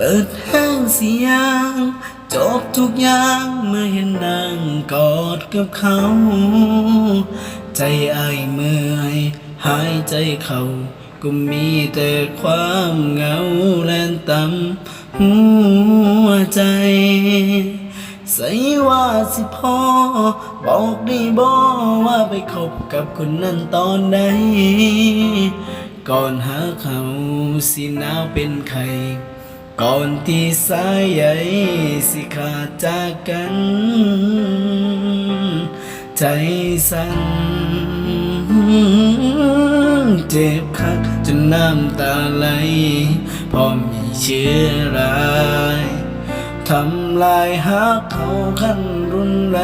ปิดแห้งเสียง จบทุกอย่างเมื่อเห็นนางกอดกับเขา ใจอายเมื่อยหายใจเขาก็มีแต่ความเหงาแลนต่ำหัวใจ ใส่ว่าสิพ่อ บอกได้บอกว่าไปคบกับคนนั้นตอนใดก่อนหาเขาสิหนาวเป็นไข่ ก่อนที่สายใยสิขาดจากกัน ใจสั่นเจ็บคักจนน้ำตาไหลพอมีเชื้อรายทำลายหักเขาขั้นรุนแร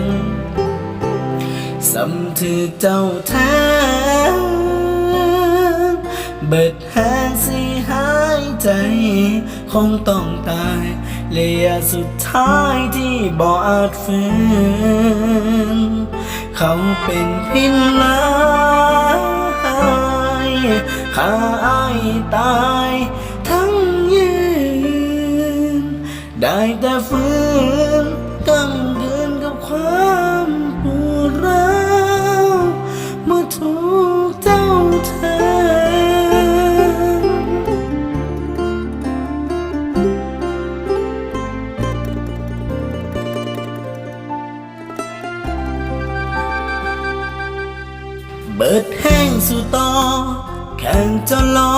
งสำถือเจ้าแท้ เบิดแหงสิหายใจ คงต้องตายเลยสุดท้ายที่บ่อาจฝืนเขาเป็นพินลายข้าอายตายทั้งยืน ได้แต่ฝืน เบิดแห้งสู่ต่อแข่งจะรอ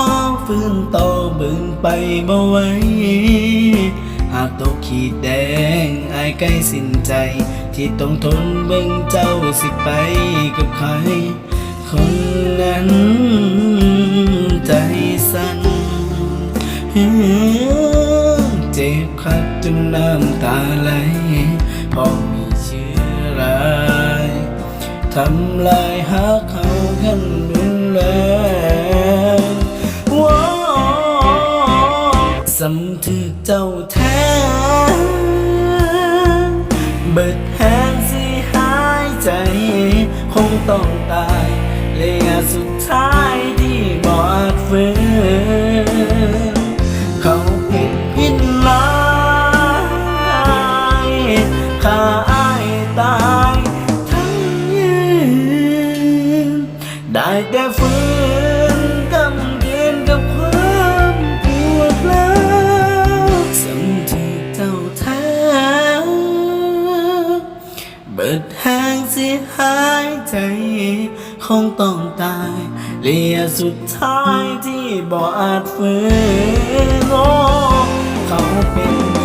ฟื้นต่อบึงไปบ่ไหวหากตกขีดแดงอายใกล้สิ้นใจ ที่ต้องทนเบิ่งเจ้าสิไปกับใคร คนนั้นใจสั่นเจ็บคักจนน้ำตาไหลพราะมีเชื้อรา ทำลายหาเขาขั้นรุนแหายใจ คงต้องตายเลียสุดท้ายที่บ่อาจฝืนโอ้เขาเป็น